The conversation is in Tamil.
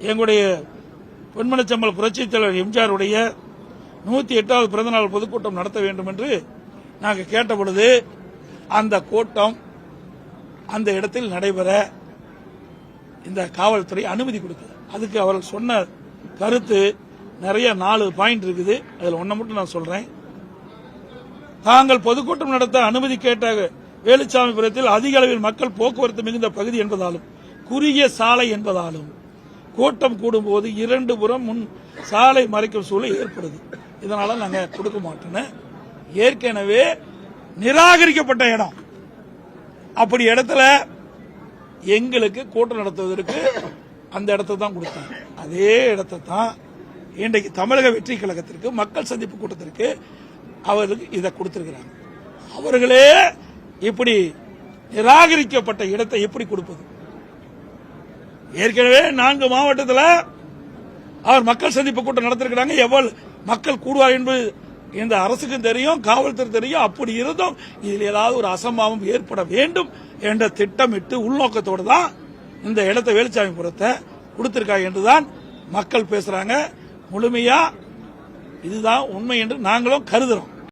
எங்களுடைய பொன்மனச்சம்பல் புரட்சித் தலைவர் எம்ஜிஆருடைய நூத்தி எட்டாவது பிறந்தநாள் பொதுக்கூட்டம் நடத்த வேண்டும் என்று நாங்கள் கேட்ட பொழுது அந்த கூட்டம் அந்த இடத்தில் நடைபெற இந்த காவல்துறை அனுமதி கொடுக்குது அதுக்கு அவர்கள் சொன்ன கருத்து நிறைய நாலு பாயிண்ட் இருக்குது. அதில் ஒன்றை மட்டும் நான் சொல்றேன். தாங்கள் பொதுக்கூட்டம் நடத்த அனுமதி கேட்ட வேலுச்சாமிபுரத்தில் அதிக அளவில் மக்கள் போக்குவரத்து மிகுந்த பகுதி என்பதாலும் குறுகிய சாலை என்பதாலும் கூட்டம் கூடும்போது இரண்டு புறம் முன் சாலை மறைக்கும் சூழல் ஏற்படுது. இதனால நாங்கள் கொடுக்க மாட்டோன்னு ஏற்கனவே நிராகரிக்கப்பட்ட இடம். அப்படி இடத்துல எங்களுக்கு கூட்டம் நடத்துவதற்கு அந்த இடத்தை தான் கொடுத்தாங்க அதே இடத்தை தான் இன்றைக்கு தமிழக வெற்றி கழகத்திற்கு மக்கள் சந்திப்பு கூட்டத்திற்கு அவருக்கு இதை கொடுத்திருக்கிறாங்க. அவர்களே இப்படி நிராகரிக்கப்பட்ட இடத்தை எப்படி கொடுப்பது? ஏற்கனவே நான்கு மாவட்டத்தில் அவர் மக்கள் சந்திப்பு கூட்டம் நடத்திருக்கிறாங்க. எவ்வளவு மக்கள் கூடுவார் என்பது இந்த அரசுக்கும் தெரியும் காவல்துறை தெரியும். அப்படி இருந்தும் இதில் ஏதாவது ஒரு அசம்பாவம் ஏற்பட வேண்டும் என்ற திட்டமிட்டு உள்நோக்கத்தோடு தான் இந்த இடத்தை வேலுச்சாமிபுரத்தை கொடுத்திருக்காங்க என்றுதான் மக்கள் பேசுறாங்க. முழுமையா இதுதான் உண்மை என்று நாங்களும் கருதுறோம்.